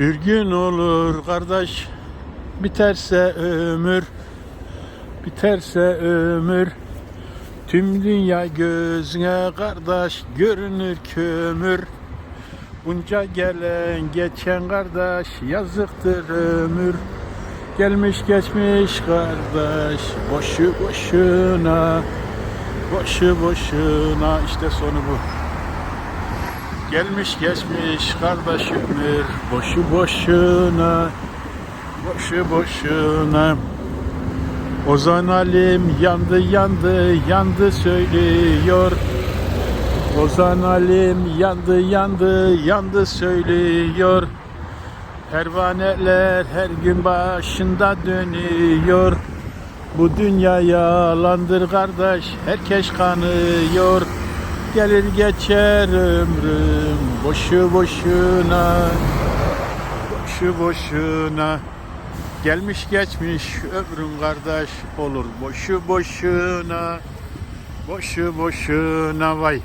Bir gün olur kardeş. Biterse ömür biterse ömür. Tüm dünya gözüne kardeş görünür kömür. Bunca gelen geçen kardeş yazıktır ömür. Gelmiş geçmiş kardeş boşu boşuna Boşu boşuna. İşte sonu bu Gelmiş geçmiş kardeş ömür boşu boşuna Boşu boşuna. Ozan Alim yandı yandı yandı söylüyor. Ozan Alim yandı yandı yandı söylüyor. Pervaneler her gün başında dönüyor. Bu dünya yalandır kardeş herkes kanıyor Gelir geçer ömrüm boşu boşuna. Boşu boşuna. Gelmiş geçmiş ömrüm kardeş olur boşu boşuna. Boşu boşuna vay